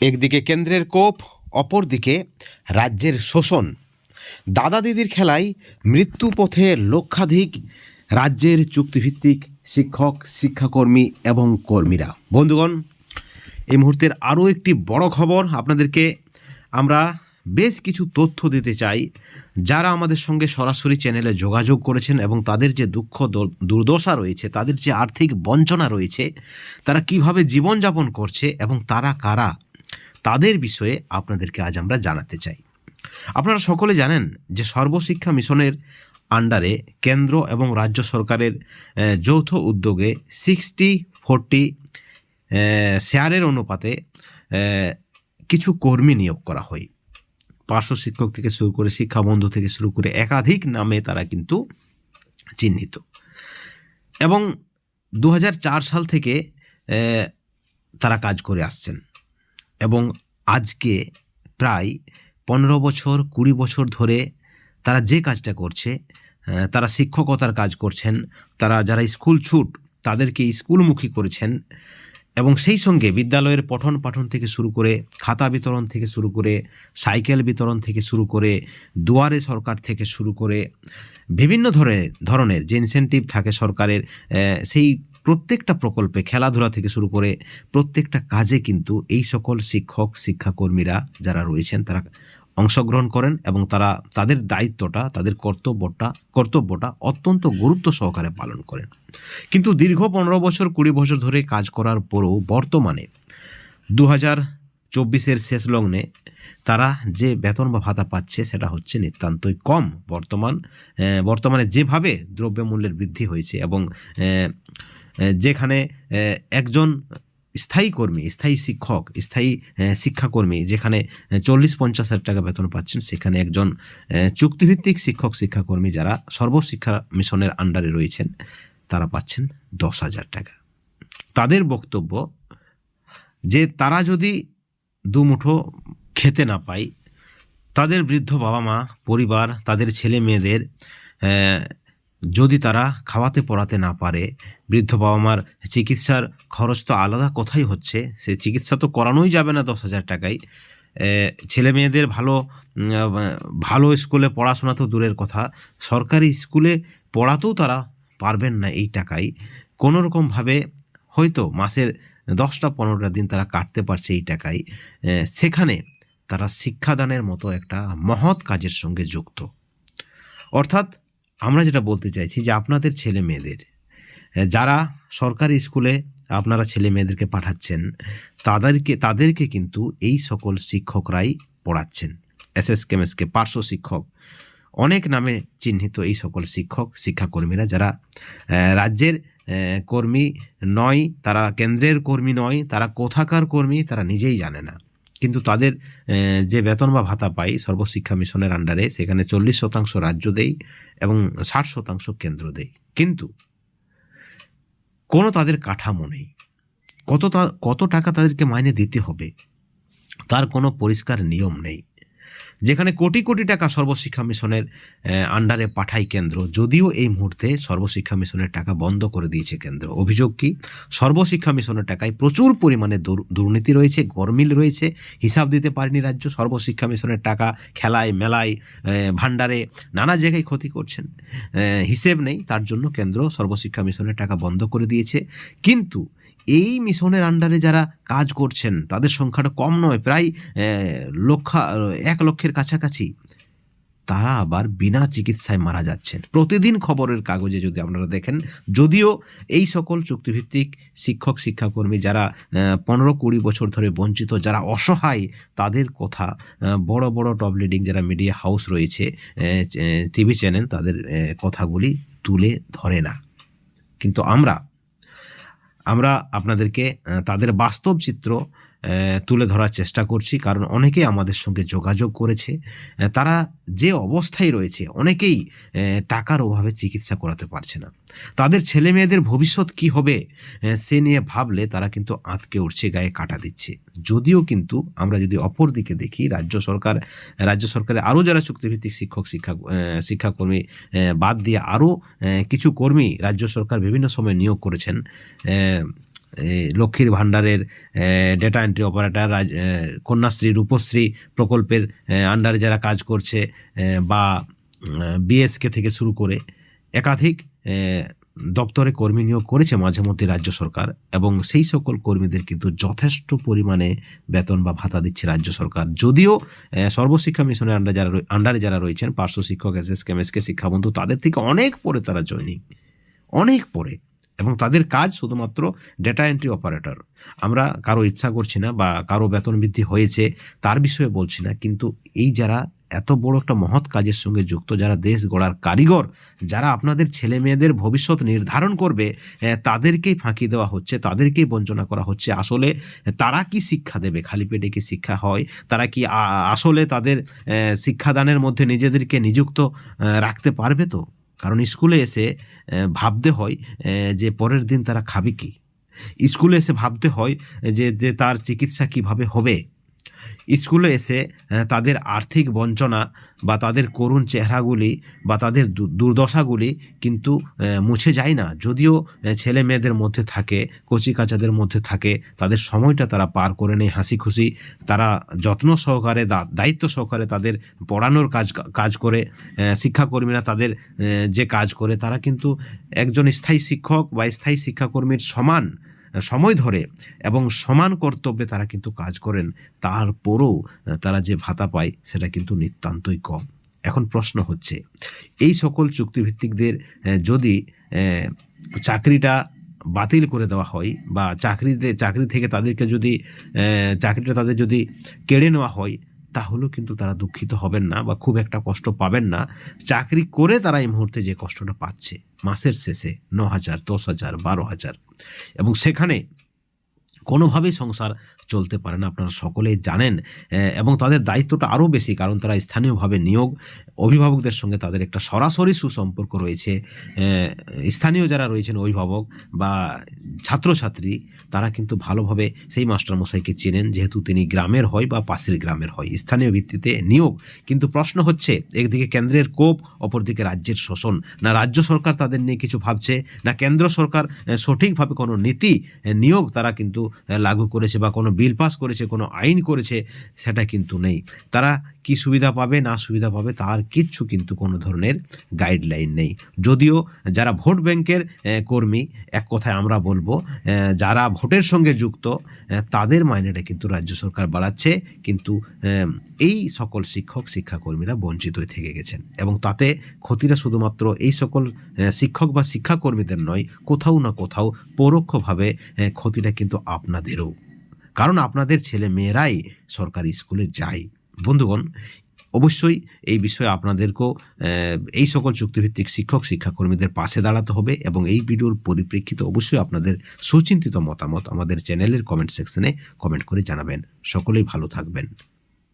একদিকে কেন্দ্রের কোপ, অপরদিকে রাজ্যের শোষণ। দাদা দিদির খেলায় মৃত্যু পথে লক্ষাধিক রাজ্যের চুক্তিভিত্তিক শিক্ষক, শিক্ষাকর্মী এবং কর্মীরা। বন্ধুগণ, এই মুহূর্তের আরও একটি বড় খবর আপনাদেরকে আমরা বেশ কিছু তথ্য দিতে চাই। যারা আমাদের সঙ্গে সরাসরি চ্যানেলে যোগাযোগ করেছেন এবং তাদের যে দুঃখ দুর্দশা রয়েছে, তাদের যে আর্থিক বঞ্চনা রয়েছে, তারা কীভাবে জীবনযাপন করছে এবং তারা কারা? তাদের বিষয়ে আপনাদেরকে আজ আমরা জানাতে চাই। আপনারা সকলে জানেন যে সর্বশিক্ষা মিশনের আন্ডারে কেন্দ্র এবং রাজ্য সরকারের যৌথ উদ্যোগে সিক্সটি ফোরটি শেয়ারের অনুপাতে কিছু কর্মী নিয়োগ করা হয়। পার্শ্ব শিক্ষক থেকে শুরু করে শিক্ষাবন্ধু থেকে শুরু করে একাধিক নামে তারা কিন্তু চিহ্নিত। এবং দু হাজার চার সাল থেকে তারা কাজ করে আসছেন। এবং আজকে প্রায় পনেরো বছর, কুড়ি বছর ধরে তারা যে কাজটা করছে তারা শিক্ষকতার কাজ করছেন, তারা যারা স্কুল ছুট তাদেরকে স্কুলমুখী করেছেন এবং সেই সঙ্গে বিদ্যালয়ের পঠন পাঠন থেকে শুরু করে খাতা বিতরণ থেকে শুরু করে সাইকেল বিতরণ থেকে শুরু করে দুয়ারে সরকার থেকে শুরু করে বিভিন্ন ধরনের ধরনের যে ইনসেন্টিভ থাকে সরকারের সেই প্রত্যেকটা প্রকল্পে খেলাধুলা থেকে শুরু করে প্রত্যেকটা কাজে কিন্তু এই সকল শিক্ষক, শিক্ষাকর্মীরা যারা রয়েছেন, তারা অংশগ্রহণ করেন এবং তারা তাদের দায়িত্বটা, তাদের কর্তব্যটা কর্তব্যটা অত্যন্ত গুরুত্ব সহকারে পালন করেন। কিন্তু দীর্ঘ পনেরো বছর, কুড়ি বছর ধরে কাজ করার পরেও বর্তমানে দু হাজার চব্বিশের শেষ লগ্নে তারা যে বেতন বা ভাতা পাচ্ছে সেটা হচ্ছে নিতান্তই কম। বর্তমান বর্তমানে যেভাবে দ্রব্যমূল্যের বৃদ্ধি হয়েছে এবং যেখানে একজন স্থায়ী কর্মী, স্থায়ী শিক্ষক, স্থায়ী শিক্ষাকর্মী, যেখানে চল্লিশ পঞ্চাশ হাজার টাকা বেতন পাচ্ছেন, সেখানে একজন চুক্তিভিত্তিক শিক্ষক, শিক্ষাকর্মী যারা সর্বশিক্ষা মিশনের আন্ডারে রয়েছেন, তারা পাচ্ছেন দশ হাজার টাকা। তাদের বক্তব্য যে তারা যদি দুমুঠো খেতে না পায়, তাদের বৃদ্ধ বাবা মা পরিবার, তাদের ছেলে মেয়েদের যদি তারা খাওয়াতে পড়াতে না পারে, বৃদ্ধ বাবা মার চিকিৎসার খরচ তো আলাদা কোথায় হচ্ছে। সে চিকিৎসা তো করানোই যাবে না দশ হাজার টাকায়। ছেলে মেয়েদের ভালো ভালো স্কুলে পড়াশোনা তো দূরের কথা। সরকারি স্কুলে পড়াতেও তারা পারবেন না এই টাকায়। কোনো রকমভাবে হয়তো মাসের দশটা, পনেরোটা দিন তারা কাটতে পারছে এই টাকায়। সেখানে তারা শিক্ষাদানের মতো একটা মহৎ কাজের সঙ্গে যুক্ত। অর্থাৎ আমরা যেটা বলতে চাইছি যে আপনাদের ছেলে মেয়েদের যারা সরকারি স্কুলে আপনারা ছেলে মেয়েদেরকে পাঠাচ্ছেন, তাদেরকে তাদেরকে কিন্তু এই সকল শিক্ষকরাই পড়াচ্ছেন। এস এস কেমএসকে পার্শ্ব শিক্ষক, অনেক নামে চিহ্নিত এই সকল শিক্ষক, শিক্ষাকর্মীরা যারা রাজ্যের কর্মী নয়, তারা কেন্দ্রের কর্মী নয়, তারা কোথাকার কর্মী তারা নিজেই জানে না। কিন্তু তাদের যে বেতন বা ভাতা পাই সর্বশিক্ষা মিশনের আন্ডারে সেখানে চল্লিশ শতাংশ রাজ্য দেই এবং ষাট শতাংশ কেন্দ্র দেই কিন্তু কোনো তাদের কাঠামো নেই। কত কত টাকা তাদেরকে মাইনে দিতে হবে, তার কোনো পরিষ্কার নিয়ম নেই। যেখানে কোটি কোটি টাকা সর্বশিক্ষা মিশনের আন্ডারে পাঠায় কেন্দ্র। যদিও এই মুহূর্তে সর্বশিক্ষা মিশনের টাকা বন্ধ করে দিয়েছে কেন্দ্র। অভিযোগ কি? সর্বশিক্ষা মিশনের টাকায় প্রচুর পরিমাণে দুর্নীতি রয়েছে, গরমিল রয়েছে, হিসাব দিতে পারেনি রাজ্য। সর্বশিক্ষা মিশনের টাকা খেলায়, মেলায় ভাণ্ডারে নানা জায়গায় ক্ষতি করছেন। হিসেব নেই, তার জন্য কেন্দ্র সর্বশিক্ষা মিশনের টাকা বন্ধ করে দিয়েছে। কিন্তু এই মিশনের আন্ডারে যারা কাজ করছেন, তাদের সংখ্যাটা কম নয়, প্রায় লক্ষ, এক লক্ষের কাছাকাছি, তারা আবার বিনা চিকিৎসায় মারা যাচ্ছেন। প্রতিদিন খবরের কাগজে যদি আপনারা দেখেন, যদিও এই সকল চুক্তিভিত্তিক শিক্ষক, শিক্ষাকর্মী যারা পনেরো কুড়ি বছর ধরে বঞ্চিত, যারা অসহায়, তাদের কথা বড় বড় টপ লিডিং যারা মিডিয়া হাউস রয়েছে টিভি চ্যানেল, তাদের কথাগুলি তুলে ধরে না। কিন্তু আমরা আমরা আপনাদেরকে তাদের বাস্তব চিত্র তুলে ধরার চেষ্টা করছি, কারণ অনেকেই আমাদের সঙ্গে যোগাযোগ করেছে। তারা যে অবস্থায় রয়েছে, অনেকেই টাকার অভাবে চিকিৎসা করাতে পারছে না। তাদের ছেলে মেয়েদের ভবিষ্যৎ কি হবে সে নিয়ে ভাবলে তারা কিন্তু আঁতকে উঠছে, গায়ে কাটা দিচ্ছে। যদিও কিন্তু আমরা যদি অপর দিকে দেখি, রাজ্য সরকার, রাজ্য সরকারের আরও যারা চুক্তিভিত্তিক শিক্ষক, শিক্ষা শিক্ষাকর্মী বাদ দিয়ে আরও কিছু কর্মী রাজ্য সরকার বিভিন্ন সময় নিয়োগ করেছেন। লক্ষ্মীর ভাণ্ডারের data entry operator Kanyashree, Rupashree প্রকল্পের আন্ডারে যারা কাজ করছে বা বিএসকে থেকে শুরু করে একাধিক দপ্তরে কর্মী নিয়োগ করেছে মাঝে মধ্যে রাজ্য সরকার এবং সেই সকল কর্মীদের কিন্তু যথেষ্ট পরিমাণে বেতন বা ভাতা দিচ্ছে রাজ্য সরকার। যদিও সর্বশিক্ষা মিশনের আন্ডারে যারা আন্ডারে যারা রয়েছেন, পার্শ্ব শিক্ষক এস এস কেমএসকে শিক্ষাবন্ধু তাদের থেকে অনেক পরে তারা জয়নিং অনেক পরে। এবং তাদের কাজ শুধুমাত্র ডেটা এন্ট্রি অপারেটর আমরা কারও ইচ্ছা করছি না বা কারও বেতন বৃদ্ধি হয়েছে, তার বিষয়ে বলছি না, কিন্তু এই যারা এত বড় একটা মহৎ কাজের সঙ্গে যুক্ত, যারা দেশ গড়ার কারিগর, যারা আপনাদের ছেলে মেয়েদের ভবিষ্যৎ নির্ধারণ করবে তাদেরকেই ফাঁকি দেওয়া হচ্ছে, তাদেরকেই বঞ্চনা করা হচ্ছে। আসলে তারা কি শিক্ষা দেবে? খালি পেটে কি শিক্ষা হয়? তারা কি আসলে তাদের শিক্ষাদানের মধ্যে নিজেদেরকে নিযুক্ত রাখতে পারবে তো? কারণ স্কুলে এসে ভাবতে হয় যে পরের দিন তারা খাবে কি? স্কুলে এসে ভাবতে হয় যে যে তার চিকিৎসা কীভাবে হবে? স্কুলে এসে তাদের আর্থিক বঞ্চনা বা তাদের করুণ চেহারাগুলি বা তাদের দুর্দশাগুলি কিন্তু মুছে যায় না। যদিও ছেলে মেয়েদের মধ্যে থাকে, কচি কাচাদের মধ্যে থাকে, তাদের সময়টা তারা পার করে নেয় হাসি খুশি। তারা যত্ন সহকারে দায়িত্ব সহকারে তাদের পড়ানোর কাজ কাজ করে শিক্ষাকর্মীরা তাদের যে কাজ করে, তারা কিন্তু একজন স্থায়ী শিক্ষক বা স্থায়ী শিক্ষাকর্মীর সমান সময় ধরে এবং সমান কর্তব্যে তারা কিন্তু কাজ করেন, তারপরও তারা যে ভাতা পায় সেটা কিন্তু নিতান্তই কম। এখন প্রশ্ন হচ্ছে, এই সকল চুক্তিভিত্তিকদের যদি চাকরিটা বাতিল করে দেওয়া হয় বা চাকরিতে, চাকরি থেকে তাদেরকে যদি চাকরিটা তাদের যদি কেড়ে নেওয়া হয় তাহলেও কিন্তু তারা দুঃখিত হবেন না বা খুব একটা কষ্ট পাবেন না। চাকরি করে তারা এই মুহূর্তে যে কষ্টটা পাচ্ছে, মাসের শেষে ন হাজার দশ হাজার, বারো হাজার। এবং সেখানে কোনোভাবেই সংসার চলতে পারে না। আপনারা সকলেই জানেন এবং তাদের দায়িত্বটা আরও বেশি, কারণ তারা স্থানীয়ভাবে নিয়োগ, অভিভাবকদের সঙ্গে তাদের একটা সরাসরি সুসম্পর্ক রয়েছে। স্থানীয় যারা রয়েছেন অভিভাবক বা ছাত্রছাত্রী, তারা কিন্তু ভালোভাবে সেই মাস্টারমশাইকে চেনেন, যেহেতু তিনি গ্রামের হয় বা পাশের গ্রামের হয়, স্থানীয় ভিত্তিতে নিয়োগ। কিন্তু প্রশ্ন হচ্ছে, একদিকে কেন্দ্রের কোপ, অপরদিকে রাজ্যের শোষণ। না রাজ্য সরকার তাদের নিয়ে কিছু ভাবছে, না কেন্দ্র সরকার সঠিকভাবে কোনো নীতি নিয়োগ, তারা কিন্তু লাগু করেছে বা কোনো বিল পাস করেছে কোনো আইন করেছে সেটা কিন্তু নেই। তারা কি সুবিধা পাবে, না সুবিধা পাবে, তার কিচ্ছু কিন্তু কোনো ধরনের গাইডলাইন নেই। যদিও যারা ভোট ব্যাংকের কর্মী, এক কথায় আমরা বলব যারা ভোটের সঙ্গে যুক্ত তাদের মাইনেটা কিন্তু রাজ্য সরকার বাড়াচ্ছে, কিন্তু এই সকল শিক্ষক, শিক্ষাকর্মীরা বঞ্চিত হয়ে থেকে গেছেন। এবং তাতে ক্ষতিটা শুধুমাত্র এই সকল শিক্ষক বা শিক্ষাকর্মীদের নয়, কোথাও না কোথাও পরোক্ষভাবে ক্ষতিটা কিন্তু আপনাদেরও। কারণ আপনাদের ছেলে মেয়েরাই সরকারি স্কুলে যায়। বন্ধুগণ, অবশ্যই এই বিষয়ে আপনাদেরকেও এই সকল চুক্তিভিত্তিক শিক্ষক, শিক্ষাকর্মীদের পাশে দাঁড়াতে হবে এবং এই ভিডিওর পরিপ্রেক্ষিতে অবশ্যই আপনাদের সুচিন্তিত মতামত আমাদের চ্যানেলের কমেন্ট সেকশনে কমেন্ট করে জানাবেন। সকলেই ভালো থাকবেন।